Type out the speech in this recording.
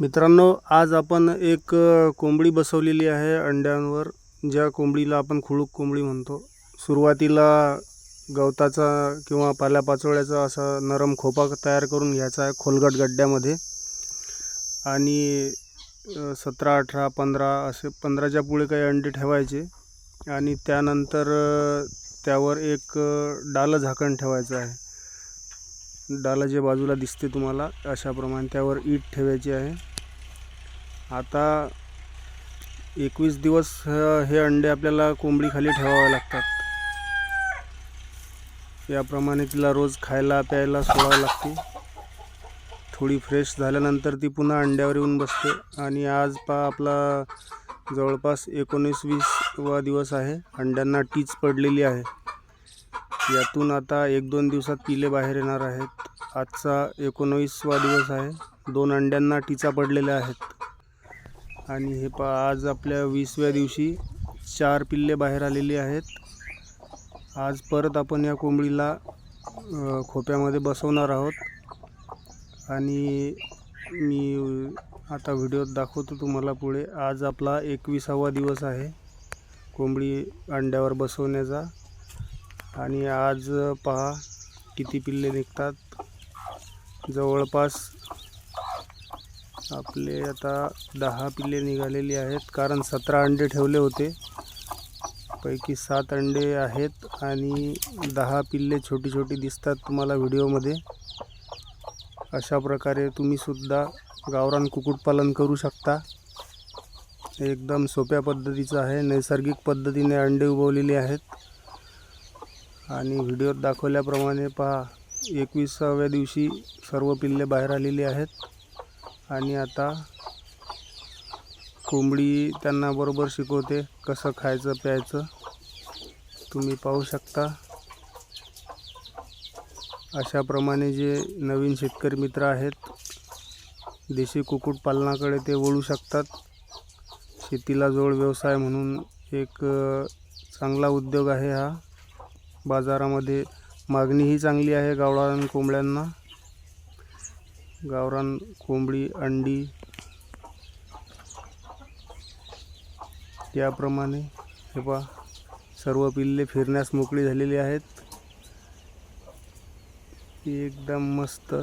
मित्रांनो आज आपण एक कोंबडी बसवलेली आहे अंड्यांवर. ज्या कोंबडीला आपण खुळूक कोंबडी म्हणतो. सुरुवातीला गवताचा किंवा पाल्यापाचोळ्याचा असा नरम खोपा तयार करून घ्यायचा आहे खोलगट गड्ड्यामध्ये. आणि सतरा अठरा पंधरा असे पंधराच्या पुढे काही अंडे ठेवायचे. आणि त्यानंतर त्यावर एक डालं झाकण ठेवायचं आहे. डाला जे बाजूला दिसते तुम्हाला अशाप्रमाणे त्यावर ईट ठेवायची आहे. आता एकवीस दिवस हे अंडे आपल्याला कोंबडीखाली ठेवावे लागतात. याप्रमाणे तिला रोज खायला प्यायला सोडावं लागते. थोडी फ्रेश झाल्यानंतर ती पुन्हा अंड्यावर येऊन बसते. आणि आज पा आपला जवळपास एकोणीस वीसवा दिवस आहे. अंड्यांना टीच पडलेली आहे. यातून आता एक दोन दिवसात पिले बाहेर येणार आहेत. आजचा एकोणवीसवा दिवस आहे. दोन अंड्यांना टिचा पडलेल्या आहेत. आणि हे पा आज आपल्या वीसव्या दिवशी चार पिल्ले बाहेर आलेली आहेत. आज परत आपण या कोंबडीला खोप्यामध्ये बसवणार आहोत. आणि मी आता व्हिडिओत दाखवतो तुम्हाला पुढे. आज आपला एकविसावा दिवस आहे. कोंबडी अंड्यावर बसवण्याचा. आणि आज पहा किती पिल्ले निघतात. जवळपास आपले आता दहा पिल्ले निघालेली आहेत कारण सतरा अंडे ठेवले होते. पैकी सात अंडे आहेत आणि दहा पिल्ले छोटी छोटी दिसतात तुम्हाला व्हिडिओमध्ये. अशा प्रकारे तुम्हीसुद्धा गावरान कुक्कुटपालन करू शकता. एकदम सोप्या पद्धतीचं आहे नैसर्गिक पद्धतीने अंडे उगवलेले आहेत. आणि व्हिडिओत दाखवल्याप्रमाणे पहा एकविसाव्या दिवशी सर्व पिल्ले बाहेर आलेली आहेत. आणि आता कोंबडी त्यांना बरोबर शिकवते कसं खायचं प्यायचं. तुम्ही पाहू शकता. अशाप्रमाणे जे नवीन शेतकरी मित्र आहेत देशी कुक्कुटपालनाकडे ते वळू शकतात. शेतीला जोड व्यवसाय म्हणून एक चांगला उद्योग आहे हा. बाजारामध्ये मागणीही चांगली आहे गावरान कोंबड्यांना. गावरान कोंबडी अंडी याप्रमाणे हे पहा सर्व पिल्ले फिरण्यास मोकळी झालेली आहेत. एकदम मस्त.